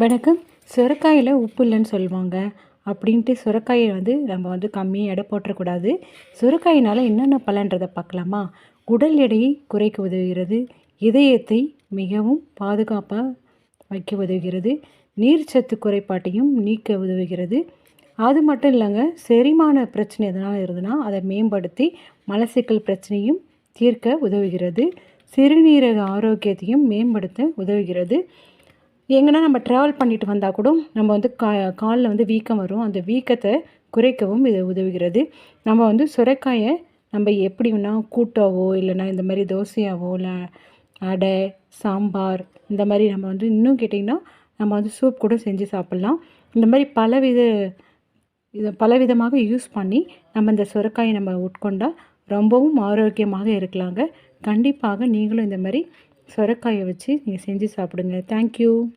வணக்கம். சுரக்காயில் உப்பு இல்லைன்னு சொல்லுவாங்க. அப்படின்ட்டு சுரக்காயை வந்து நம்ம வந்து கம்மியாக எடை போட்டுறக்கூடாது. சுரக்காயினால் என்னென்ன பலன்றதை பார்க்கலாமா? உடல் எடையை குறைக்க உதவுகிறது. இதயத்தை மிகவும் பாதுகாப்பாக வைக்க உதவுகிறது. நீர்ச்சத்து குறைபாட்டையும் நீக்க உதவுகிறது. அது மட்டும் இல்லைங்க செரிமான பிரச்சனை எதனால் இருந்ததுன்னா அதை மேம்படுத்தி மலசிக்கல் பிரச்சனையும் தீர்க்க உதவுகிறது. சிறுநீரக ஆரோக்கியத்தையும் மேம்படுத்த உதவுகிறது. எங்கன்னா நம்ம ட்ராவல் பண்ணிட்டு வந்தால் கூட நம்ம வந்து கா காலில் வந்து வீக்கம் வரும். அந்த வீக்கத்தை குறைக்கவும் இது உதவுகிறது. நம்ம வந்து சுரைக்காயை நம்ம எப்படி வேணால் கூட்டாவோ இல்லைன்னா இந்த மாதிரி தோசையாவோ இல்லை அடை சாம்பார் இந்த மாதிரி நம்ம வந்து இன்னும் கேட்டிங்கன்னா நம்ம வந்து சூப் கூட செஞ்சு சாப்பிட்லாம். இந்த மாதிரி பலவித இதை பலவிதமாக யூஸ் பண்ணி நம்ம இந்த சுரக்காயை நம்ம உட்கொண்டால் ரொம்பவும் ஆரோக்கியமாக இருக்கலாங்க. கண்டிப்பாக நீங்களும் இந்த மாதிரி சுரக்காயை வச்சு நீங்கள் செஞ்சு சாப்பிடுங்க. தேங்க்யூ